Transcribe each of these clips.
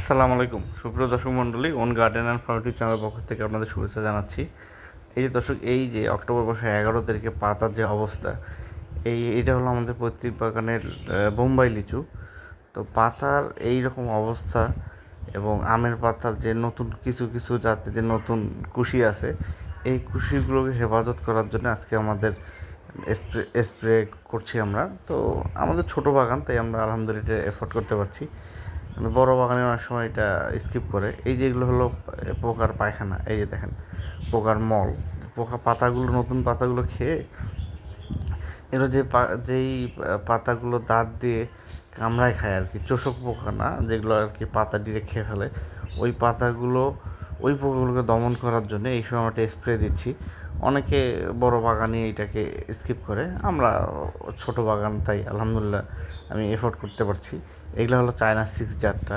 আসসালামু আলাইকুম। সুপ্রিয় দর্শক মণ্ডলী, ওন গার্ডেন অ্যান্ড ফার্মিটিভ চ্যানেলের পক্ষ থেকে আপনাদের শুভেচ্ছা জানাচ্ছি। এই যে দর্শক, এই যে অক্টোবর মাসের এগারো তারিখে পাতার যে অবস্থা, এই এটা হলো আমাদের পৈতৃক বাগানের বোম্বাই লিচু। তো পাতার এই রকম অবস্থা এবং আমের পাতার যে নতুন কিছু কিছু যাতে যে নতুন কুশি আছে, এই কুশিগুলোকে হেফাজত করার জন্য আজকে আমাদের স্প্রে স্প্রে করছি আমরা। তো আমাদের ছোট বাগান, তাই আমরা আলহামদুলিল্লাহ এফোর্ড করতে পারছি। বড় বাগানে অনেক সময় এটা স্কিপ করে। এই যেগুলো হলো পোকার পায়খানা, এই যে দেখেন, পোকার মল, পোকা পাতাগুলো, নতুন পাতাগুলো খেয়ে এগুলো যে যেই পাতাগুলো দাঁত দিয়ে কামড়ায় খায় আর কি চোষক পোকা না, যেগুলো আর কি পাতা ডিরে খেয়ে ফেলে, ওই পাতাগুলো, ওই পোকাগুলোকে দমন করার জন্য এই সময় আমরা স্প্রে দিচ্ছি। অনেকে বড় বাগানে এটাকে স্কিপ করে, আমরা ছোট বাগান, তাই আলহামদুলিল্লাহ আমি এফোর্ড করতে পারছি। এগুলো হলো চায়না সিক্স জারটা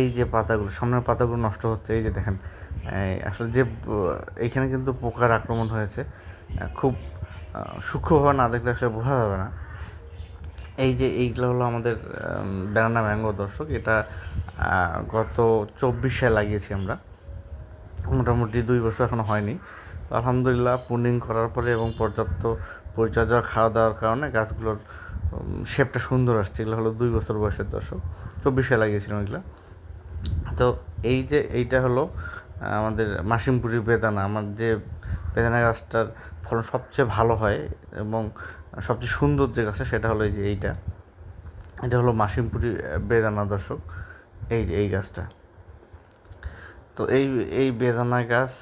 এই যে পাতাগুলো, সামনের পাতাগুলো নষ্ট হচ্ছে, এই যে দেখেন আসলে যে এইখানে কিন্তু পোকার আক্রমণ হয়েছে। খুব সূক্ষ্মভাবে না দেখলে আসলে বোঝা যাবে না। এই যে এইগুলো হলো আমাদের ব্যানানা ম্যাঙ্গো দর্শক, এটা গত চব্বিশে লাগিয়েছি আমরা। মোটামুটি দুই বছর এখনও হয়নি। তো আলহামদুলিল্লাহ পুনিং করার পরে এবং পর্যাপ্ত পরিচর্যা খাওয়া দাওয়ার কারণে গাছগুলোর শেপটা সুন্দর আসছে। এগুলো হলো দুই বছর বয়সের দর্শক। চব্বিশে লাগিয়েছিলাম এগুলো। তো এই যে এইটা হলো আমাদের মাসিমপুরি বেদানা। আমার যে বেদানা গাছটার ফলন সবচেয়ে ভালো হয় এবং সবচেয়ে সুন্দর যে গাছটা সেটা হলো এই যে এইটা। এটা হলো মাসিমপুরি বেদানা দর্শক। এই যে এই গাছটা। তো এই এই বেদানা গাছ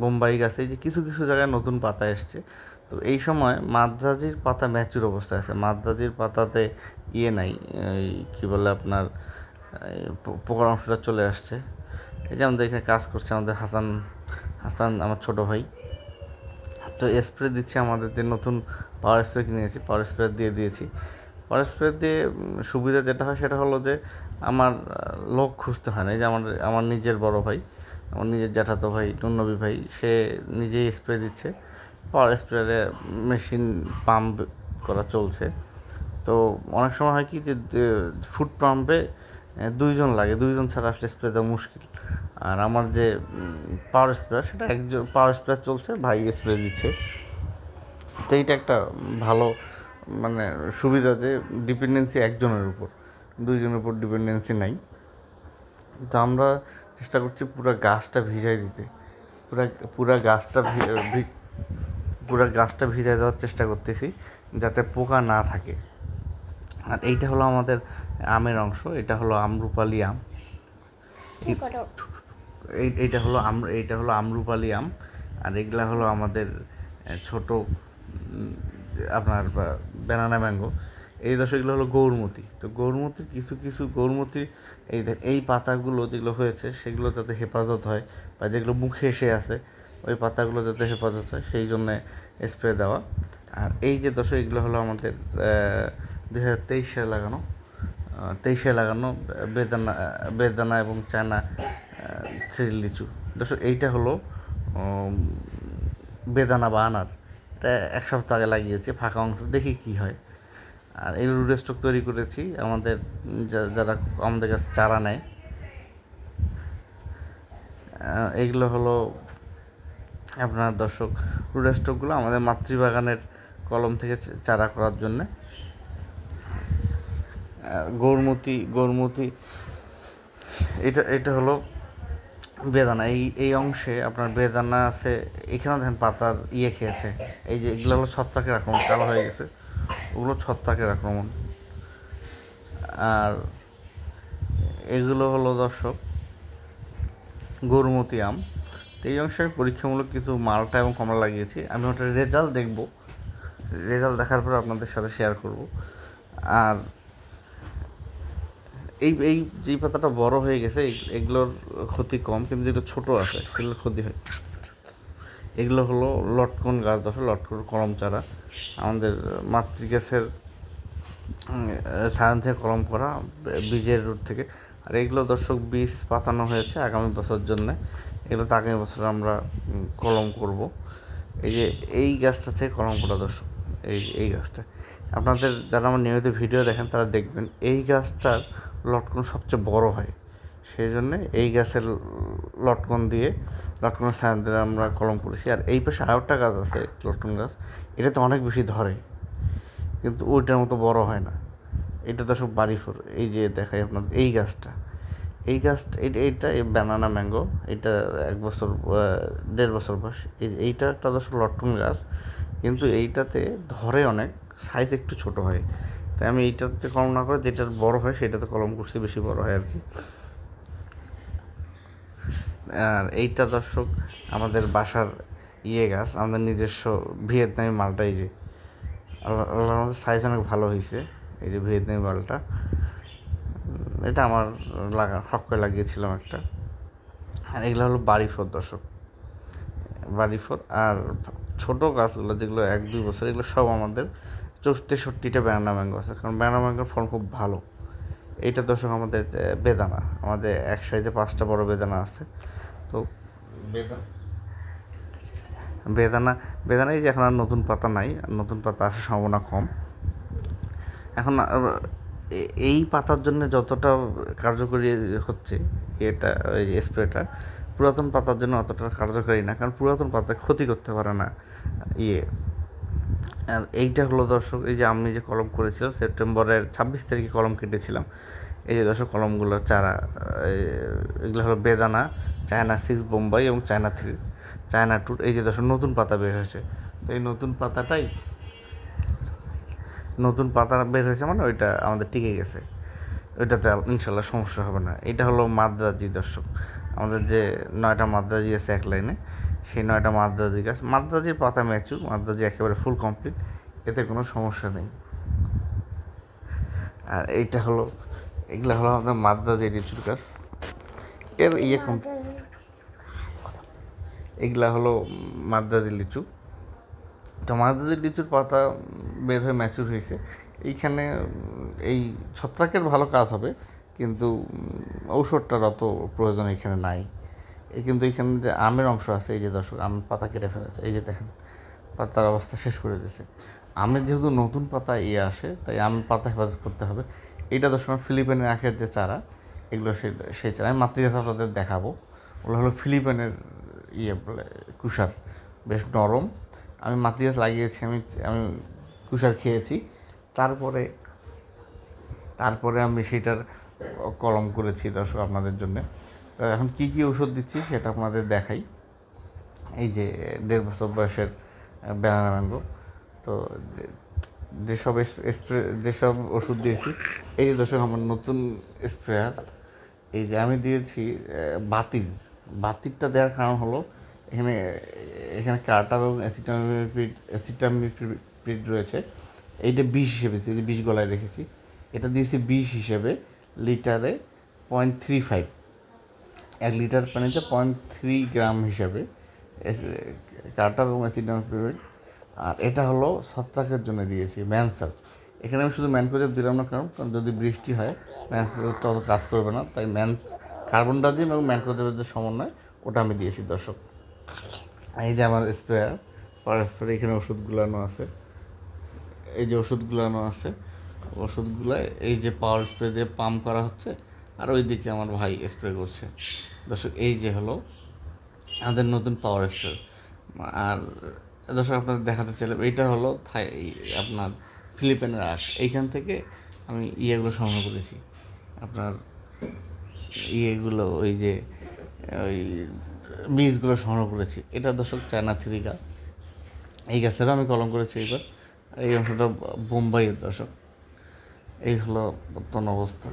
বোম্বাই গাছ, এই যে কিছু কিছু জায়গায় নতুন পাতা এসছে। তো এই সময় মাদ্রাজির পাতা ম্যাচুর অবস্থায় আছে। মাদ্রাজির পাতাতে ইয়ে নাই, এই কী বলে আপনার পোকার অংশটা চলে আসছে। এই যে আমাদের এখানে কাজ করছে আমাদের হাসান হাসান আমার ছোট ভাই। তো স্প্রে দিচ্ছি আমাদের যে নতুন পাওয়ার স্প্রে কিনেছি পাওয়ার স্প্রে দিয়ে দিয়েছি। পাওয়ার স্প্রে দিয়ে সুবিধা যেটা হয় সেটা হলো যে আমার লোক খুঁজতে হয় না। এই যে আমার আমার নিজের বড় ভাই, আমার নিজের জ্যাঠাতো ভাই, নুন্নবী ভাই, সে নিজেই স্প্রে দিচ্ছে। পাওয়ার স্প্রে মেশিন পাম্প করা চলছে। তো অনেক সময় হয় কি যে ফুড পাম্পে দুইজন লাগে। দুইজন ছাড়া আসলে স্প্রে দেওয়া মুশকিল। আর আমার যে পাওয়ার স্প্রেয়ার, সেটা একজন, পাওয়ার স্প্রেয়ার চলছে, ভাই স্প্রে দিচ্ছে। তো এইটা একটা ভালো মানে সুবিধা যে, ডিপেন্ডেন্সি একজনের উপর। দুইজনের উপর ডিপেন্ডেন্সি নাই। তো আমরা চেষ্টা করছি পুরো গাছটা ভিজাই দিতে। পুরা পুরা গাছটা পুরা গাছটা ভিজাই দেওয়ার চেষ্টা করতেছি যাতে পোকা না থাকে। আর এইটা হলো আমাদের আমের অংশ এটা হলো আমরুপালি আম। এই এইটা হলো আম এইটা হলো আমরুপালি আম আর এগুলা হলো আমাদের ছোট আপনার ব্যানানা ম্যাঙ্গো এই দশকগুলো হলো গৌরমতি। তো গৌরমতির কিছু কিছু গৌরমতির এই এই পাতাগুলো যেগুলো হয়েছে সেগুলো যাতে হেফাজত হয় বা যেগুলো মুখে এসে আছে ওই পাতাগুলো যাতে হেফাজত হয়, সেই জন্যে স্প্রে দেওয়া। আর এই যে দশ এগুলো হলো আমাদের দুই হাজার তেইশ লাগানো তেইশে লাগানো বেদানা বেদানা এবং চায়না থ্রি লিচু। দর্শক এইটা হলো বেদানা বা আনার। এটা এক সপ্তাহ আগে লাগিয়েছি, ফাঁকা অংশ, দেখি কি হয়। আর এই রুড স্টক তৈরি করেছি, আমাদের যারা আমাদের কাছে চারা নেয়। এগুলো হলো আপনার দর্শক রুড স্টকগুলো আমাদের মাতৃবাগানের কলম থেকে চারা করার জন্যে। গৌরমতি গৌরমতি, এটা এটা হলো বেদানা। এই এই অংশে আপনার বেদানা আছে, এখানেও দেখেন পাতার ইয়ে খেয়েছে। এই যে এগুলো হলো ছত্রাকের আক্রমণ, কালো হয়ে গেছে। ওগুলো ছত্রাকের আক্রমণ। আর এগুলো হলো দর্শক, গরুমতি আম। এই অংশে পরীক্ষামূলক কিছু মালটা এবং কমলা লাগিয়েছি। আমি ওটার রেজাল্ট দেখব। রেজাল্ট দেখার পর আপনাদের সাথে শেয়ার করব। আর এই এই যেই পাতাটা বড় হয়ে গেছে এগুলোর ক্ষতি কম, কিন্তু যেগুলো ছোট আছে সেগুলোর ক্ষতি হয়। এগুলো হলো লটকন গাছ দশ লটকন কলম চারা। আমাদের মাতৃগাছের সায়ন থেকে কলম করা, বীজের রুট থেকে। আর এগুলো দর্শক বীজ পাতানো হয়েছে আগামী বছর জন্য। এগুলো তো আগামী বছর আমরা কলম করব। এই যে এই গাছটা থেকে কলম করা দর্শক, এই এই গাছটা। আপনাদের যারা আমার নিয়মিত ভিডিও দেখেন, তারা দেখবেন এই গাছটার লটকন সবচেয়ে বড় হয়। সেই জন্যে এই গাছের লটকন দিয়ে, লটকনের সাহায্য দিয়ে আমরা কলম করেছি। আর এই পাশে আরেকটা গাছ আছে, লটকন গাছ। এটাতে অনেক বেশি ধরে, কিন্তু ওইটার মতো বড় হয় না। এটা তো সব বাড়ি ফোর, এই যে দেখাই আপনার এই গাছটা। এই গাছটা, এইটা এইটা ব্যানানা ম্যাঙ্গো এটা এক বছর দেড় বছর বয়স। এই এইটা একটা দশ লটকন গাছ, কিন্তু এইটাতে ধরে অনেক সাইজ একটু ছোট হয়। তাই আমি এইটাতে কলম না করে যেটা বড় হয় সেটাতে কলম করছি, বেশি বড় হয় আর কি। আর এইটা দর্শক, আমাদের বাসার ইয়ে গাছ, আমাদের নিজস্ব ভিয়েতনামি মালটা এই যে, আল্লাহ মধ্যে সাইজ অনেক ভালো হয়েছে এই যে ভিয়েতনামি মালটা। এটা আমার লাগা শখ করে লাগিয়েছিলাম একটা। আর এগুলো হলো বাড়ি ফোর দর্শক। বাড়ি ফোর আর ছোটো গাছগুলো যেগুলো এক দুই বছর এগুলো সব আমাদের তেষট্টিটা ব্যানানা ম্যাঙ্গো আছে কারণ ব্যানানা ম্যাঙ্গোর ফল খুব ভালো। এইটা দর্শক আমাদের বেদানা। আমাদের এক সাইডে পাঁচটা বড় বেদানা আছে। তো বেদানা? বেদানা বেদানা এই যে এখন আর নতুন পাতা নাই আর নতুন পাতা আসার সম্ভাবনা কম। এখন এই পাতার জন্য যতটা কার্যকরী হচ্ছে এটা, ওই স্প্রেটা, পুরাতন পাতার জন্য অতটা কার্যকরী না, কারণ পুরাতন পাতা ক্ষতি করতে পারে না ইয়ে। আর এইটা হলো দর্শক, এই যে আমি যে কলম করেছিলাম, সেপ্টেম্বরের ছাব্বিশ তারিখে কলম কেটেছিলাম। এই যে দর্শক, কলমগুলোর চারা এগুলো হলো বেদানা, চায়না সিক্স বোম্বাই এবং চায়না থ্রি চায়না টু এই যে দর্শক, নতুন পাতা বের হয়েছে। তো এই নতুন পাতাটাই নতুন পাতা বের হয়েছে মানে ওইটা আমাদের টিকে গেছে। ওইটাতে ইনশাল্লাহ সমস্যা হবে না। এটা হলো মাদ্রাজি দর্শক। আমাদের যে নয়টা মাদ্রাজি আছে এক লাইনে সেই নয়টা মাদ্রাজি গাছ মাদ্রাজির পাতা ম্যাচু মাদ্রাজি একেবারে ফুল কমপ্লিট। এতে কোনো সমস্যা নেই। আর এইটা হলো এগুলো হলো আমাদের মাদ্রাজি লিচুর গাছ এর ইয়ে কম এগুলা হলো মাদ্রাজি লিচু তো মাদ্রাজি লিচুর পাতা বের হয়ে ম্যাচুর হয়েছে। এইখানে, এই ছত্রাকের ভালো কাজ হবে, কিন্তু ঔষধটার অত প্রয়োজন এখানে নাই। কিন্তু এখানে যে আমের অংশ আছে, এই যে দর্শক আমের পাতা কেটে ফেলেছে। এই যে দেখেন, পাতার অবস্থা শেষ করে দিয়েছে। আমের যেহেতু নতুন পাতা ইয়ে আসে, তাই আমের পাতা হেফাজত করতে হবে। এইটা দর্শক ফিলিপাইনের আখের যে চারা, এগুলো সেই চারা। আমি মাতৃভাষা আপনাদের দেখাবো। ওগুলো হলো ফিলিপাইনের ইয়ে বলে, কুষার। বেশ নরম আমি মাতৃগাছ লাগিয়েছি, আমি আমি কুষার খেয়েছি। তারপরে তারপরে আমি সেটার কলম করেছি দর্শক আপনাদের জন্য। তো এখন কী কী ওষুধ দিচ্ছি সেটা আপনাদের দেখাই। এই যে দেড় বছর বয়সের ব্যানানা ম্যাঙ্গো। তো যেসব স্প্রে, যেসব ওষুধ দিয়েছি, এই দর্শক আমার নতুন স্প্রেয়ার। এই যে আমি দিয়েছি বাতির বাতিরটা দেওয়ার কারণ হলো এখানে এখানে কার্টাপ এবং অ্যাসিটামিপিড অ্যাসিটামিপিড রয়েছে। এইটা বিষ হিসেবে দিয়েছি, বিষ গলায় রেখেছি। এটা দিয়েছি বিষ হিসেবে লিটারে পয়েন্ট থ্রি ফাইভ। এক লিটার পানিতে পয়েন্ট থ্রি গ্রাম হিসাবে কার্টাপ এবং অ্যাসিডামিপিড আর এটা হলো ছত্রাকের জন্য দিয়েছি ম্যানসার এখানে আমি শুধু ম্যানকোজেব দিলাম না কারণ কারণ যদি বৃষ্টি হয় ম্যানসার তো অত কাজ করবে না। তাই ম্যানস কার্বন ডাইজিম এবং ম্যানকোজেবের যে সমন্বয় ওটা আমি দিয়েছি দর্শক। এই যে আমার স্প্রেয়ার পাওয়ার স্প্রে এখানে ওষুধগুলানো আছে। এই যে ওষুধগুলানো আছে ওষুধগুলো এই যে পাওয়ার স্প্রে দিয়ে পাম্প করা হচ্ছে, আর ওইদিকে আমার ভাই স্প্রে করছে। দর্শক, এই যে হলো আমাদের নতুন পাওয়ার স্প্রে আর দর্শক, আপনাদের দেখাতে চাইলাম, এইটা হলো থাই, আপনার ফিলিপাইনের আর্ট এইখান থেকে আমি ইয়েগুলো সংগ্রহ করেছি। আপনার ইয়েগুলো, ওই যে, ওই বীজগুলো সংগ্রহ করেছি। এটা দর্শক চায়না থ্রি গাছ। এই গাছেরও আমি কলম করেছি এইবার। এই অংশটা বোম্বাইয়ের দর্শক। এই হলো বর্তমান অবস্থা।